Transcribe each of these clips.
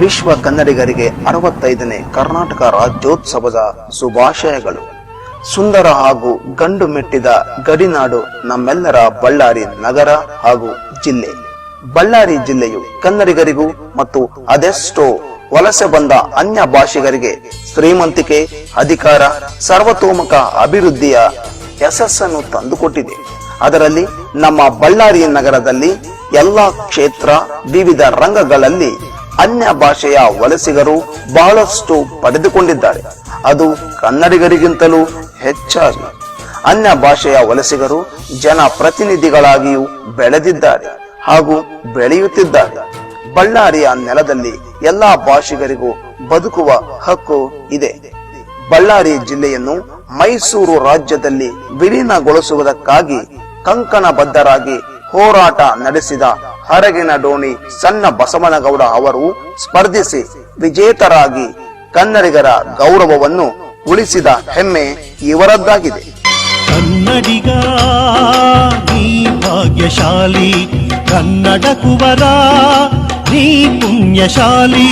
ವಿಶ್ವ ಕನ್ನಡಿಗರಿಗೆ ಅರವತ್ತೈದನೇ ಕರ್ನಾಟಕ ರಾಜ್ಯೋತ್ಸವದ ಶುಭಾಶಯಗಳು. ಸುಂದರ ಹಾಗೂ ಗಂಡು ಮೆಟ್ಟಿದ ಗಡಿನಾಡು ನಮ್ಮೆಲ್ಲರ ಬಳ್ಳಾರಿ ನಗರ ಹಾಗೂ ಜಿಲ್ಲೆ. ಬಳ್ಳಾರಿ ಜಿಲ್ಲೆಯು ಕನ್ನಡಿಗರಿಗೂ ಮತ್ತು ಅದೆಷ್ಟೋ ವಲಸೆ ಬಂದ ಅನ್ಯ ಭಾಷಿಗರಿಗೆ ಶ್ರೀಮಂತಿಕೆ, ಅಧಿಕಾರ, ಸರ್ವತೋಮುಖ ಅಭಿವೃದ್ಧಿಯ ಯಶಸ್ಸನ್ನು ತಂದುಕೊಟ್ಟಿದೆ. ಅದರಲ್ಲಿ ನಮ್ಮ ಬಳ್ಳಾರಿ ನಗರದಲ್ಲಿ ಎಲ್ಲಾ ಕ್ಷೇತ್ರ, ವಿವಿಧ ರಂಗಗಳಲ್ಲಿ ಅನ್ಯ ಭಾಷೆಯ ವಲಸಿಗರು ಬಹಳಷ್ಟು ಪಡೆದುಕೊಂಡಿದ್ದಾರೆ. ಅದು ಕನ್ನಡಿಗರಿಗಿಂತಲೂ ಹೆಚ್ಚಾಗಿ. ಅನ್ಯ ಭಾಷೆಯ ವಲಸಿಗರು ಜನ ಪ್ರತಿನಿಧಿಗಳಾಗಿಯೂ ಬೆಳೆದಿದ್ದಾರೆ ಹಾಗೂ ಬೆಳೆಯುತ್ತಿದ್ದಾರೆ. ಬಳ್ಳಾರಿಯ ನೆಲದಲ್ಲಿ ಎಲ್ಲಾ ಭಾಷಿಗರಿಗೂ ಬದುಕುವ ಹಕ್ಕು ಇದೆ. ಬಳ್ಳಾರಿ ಜಿಲ್ಲೆಯನ್ನು ಮೈಸೂರು ರಾಜ್ಯದಲ್ಲಿ ವಿಲೀನಗೊಳಿಸುವುದಕ್ಕಾಗಿ ಕಂಕಣಬದ್ಧರಾಗಿ ಹೋರಾಟ ನಡೆಸಿದ ಹರಗಿನ ಡೋಣಿ ಸಣ್ಣ ಬಸವನಗೌಡ ಅವರು ಸ್ಪರ್ಧಿಸಿ ವಿಜೇತರಾಗಿ ಕನ್ನಡಿಗರ ಗೌರವವನ್ನು ಉಳಿಸಿದ ಹೆಮ್ಮೆ ಇವರದ್ದಾಗಿದೆ. ಕನ್ನಡಿಗ ಭಾಗ್ಯಶಾಲಿ ಕನ್ನಡ ಕುವರ ಪುಣ್ಯಶಾಲಿ.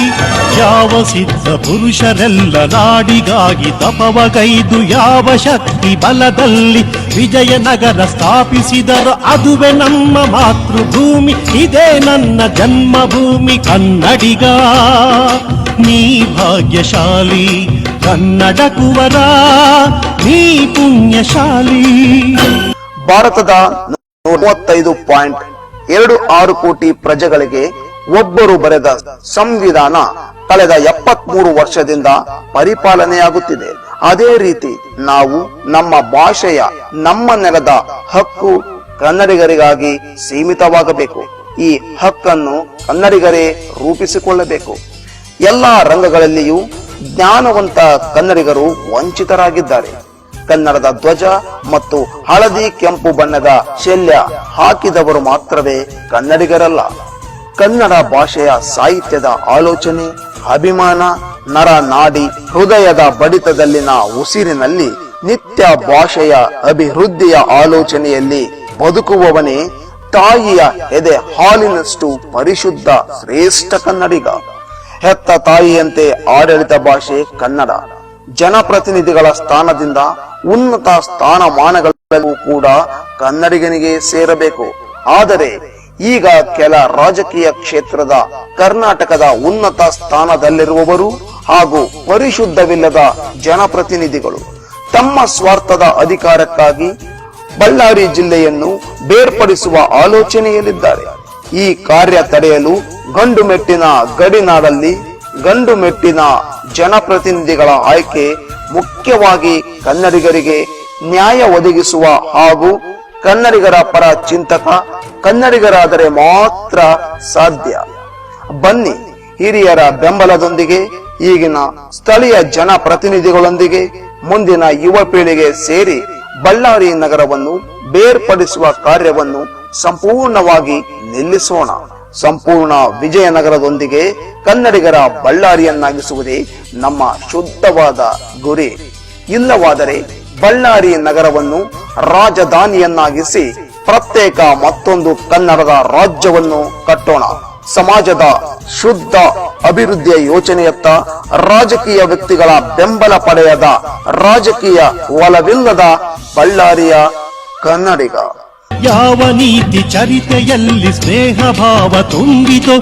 ಯಾವ ಸಿದ್ಧ ಪುರುಷರೆಲ್ಲ ನಾಡಿಗಾಗಿ ತಪವಗೈದು, ಯಾವ ಶಕ್ತಿ ಬಲದಲ್ಲಿ ವಿಜಯನಗರ ಸ್ಥಾಪಿಸಿದರು, ಅದುವೆ ನಮ್ಮ ಮಾತೃಭೂಮಿ, ಇದೇ ನನ್ನ ಜನ್ಮಭೂಮಿ ಕನ್ನಡಿಗ. ನೀ ಭಾಗ್ಯಶಾಲಿ ಕನ್ನಡ ಕುವರ, ನೀ ಪುಣ್ಯಶಾಲಿ. ಭಾರತದ ಮೂವತ್ತೈದು ಪಾಯಿಂಟ್ ಎರಡು ಆರು ಕೋಟಿ ಪ್ರಜೆಗಳಿಗೆ ಒಬ್ಬರು ಬರೆದ ಸಂವಿಧಾನ ಕಳೆದ ಎಪ್ಪತ್ಮೂರು ವರ್ಷದಿಂದ ಪರಿಪಾಲನೆಯಾಗುತ್ತಿದೆ. ಅದೇ ರೀತಿ ನಾವು ನಮ್ಮ ಭಾಷೆಯ ನಮ್ಮ ನೆಲದ ಹಕ್ಕು ಕನ್ನಡಿಗರಿಗಾಗಿ ಸೀಮಿತವಾಗಬೇಕು. ಈ ಹಕ್ಕನ್ನು ಕನ್ನಡಿಗರೇ ರೂಪಿಸಿಕೊಳ್ಳಬೇಕು. ಎಲ್ಲ ರಂಗಗಳಲ್ಲಿಯೂ ಜ್ಞಾನವಂತ ಕನ್ನಡಿಗರು ವಂಚಿತರಾಗಿದ್ದಾರೆ. ಕನ್ನಡದ ಧ್ವಜ ಮತ್ತು ಹಳದಿ ಕೆಂಪು ಬಣ್ಣದ ಶಲ್ಯ ಹಾಕಿದವರು ಮಾತ್ರವೇ ಕನ್ನಡಿಗರಲ್ಲ. ಕನ್ನಡ ಭಾಷೆಯ ಸಾಹಿತ್ಯದ ಆಲೋಚನೆ, ಅಭಿಮಾನ, ನರ ನಾಡಿ, ಹೃದಯದ ಬಡಿತದಲ್ಲಿನ ಉಸಿರಿನಲ್ಲಿ ನಿತ್ಯ ಭಾಷೆಯ ಅಭಿವೃದ್ಧಿಯ ಆಲೋಚನೆಯಲ್ಲಿ ಬದುಕುವವನೇ ತಾಯಿಯ ಎದೆ ಹಾಲಿನಷ್ಟು ಪರಿಶುದ್ಧ ಶ್ರೇಷ್ಠ ಕನ್ನಡಿಗ. ಹೆತ್ತ ತಾಯಿಯಂತೆ ಆಡಳಿತ ಭಾಷೆ ಕನ್ನಡ. ಜನಪ್ರತಿನಿಧಿಗಳ ಸ್ಥಾನದಿಂದ ಉನ್ನತ ಸ್ಥಾನಮಾನಗಳಲ್ಲೂ ಕೂಡ ಕನ್ನಡಿಗನಿಗೆ ಸೇರಬೇಕು. ಆದರೆ ಈಗ ಕೆಲ ರಾಜಕೀಯ ಕ್ಷೇತ್ರದ ಕರ್ನಾಟಕದ ಉನ್ನತ ಸ್ಥಾನದಲ್ಲಿರುವವರು ಹಾಗೂ ಪರಿಶುದ್ಧವಿಲ್ಲದ ಜನಪ್ರತಿನಿಧಿಗಳು ತಮ್ಮ ಸ್ವಾರ್ಥದ ಅಧಿಕಾರಕ್ಕಾಗಿ ಬಳ್ಳಾರಿ ಜಿಲ್ಲೆಯನ್ನು ಬೇರ್ಪಡಿಸುವ ಆಲೋಚನೆಯಲ್ಲಿದ್ದಾರೆ. ಈ ಕಾರ್ಯ ತಡೆಯಲು ಗಂಡು ಮೆಟ್ಟಿನ ಗಡಿನಾಡಲ್ಲಿ ಗಂಡು ಮೆಟ್ಟಿನ ಜನಪ್ರತಿನಿಧಿಗಳ ಆಯ್ಕೆ ಮುಖ್ಯವಾಗಿ ಕನ್ನಡಿಗರಿಗೆ ನ್ಯಾಯ ಒದಗಿಸುವ ಹಾಗೂ ಕನ್ನಡಿಗರ ಪರ ಚಿಂತಕ ಕನ್ನಡಿಗರಾದರೆ ಮಾತ್ರ ಸಾಧ್ಯ. ಬನ್ನಿ ಹಿರಿಯರ ಬೆಂಬಲದೊಂದಿಗೆ, ಈಗಿನ ಸ್ಥಳೀಯ ಜನಪ್ರತಿನಿಧಿಗಳೊಂದಿಗೆ, ಮುಂದಿನ ಯುವ ಪೀಳಿಗೆ ಸೇರಿ ಬಳ್ಳಾರಿ ನಗರವನ್ನು ಬೇರ್ಪಡಿಸುವ ಕಾರ್ಯವನ್ನು ಸಂಪೂರ್ಣವಾಗಿ ನಿಲ್ಲಿಸೋಣ. ಸಂಪೂರ್ಣ ವಿಜಯನಗರದೊಂದಿಗೆ ಕನ್ನಡಿಗರ ಬಳ್ಳಾರಿಯನ್ನಾಗಿಸುವುದೇ ನಮ್ಮ ಶುದ್ಧವಾದ ಗುರಿ. ಇಲ್ಲವಾದರೆ ಬಳ್ಳಾರಿ ನಗರವನ್ನು ರಾಜಧಾನಿಯನ್ನಾಗಿಸಿ ಪ್ರತ್ಯೇಕ ಮತ್ತೊಂದು ಕನ್ನಡದ ರಾಜ್ಯವನ್ನು ಕಟ್ಟೋಣ. ಸಮಾಜದ ಶುದ್ಧ ಅಭಿವೃದ್ಧಿಯ ಯೋಚನೆಯತ್ತ ರಾಜಕೀಯ ವ್ಯಕ್ತಿಗಳ ಬೆಂಬಲ ಪಡೆಯದ ರಾಜಕೀಯ ಒಲವಿಲ್ಲದ ಬಳ್ಳಾರಿಯ ಕನ್ನಡಿಗ. ಯಾವ ನೀತಿ ಚರಿತೆಯಲ್ಲಿ ಸ್ನೇಹ ಭಾವ ತುಂಬಿತೋ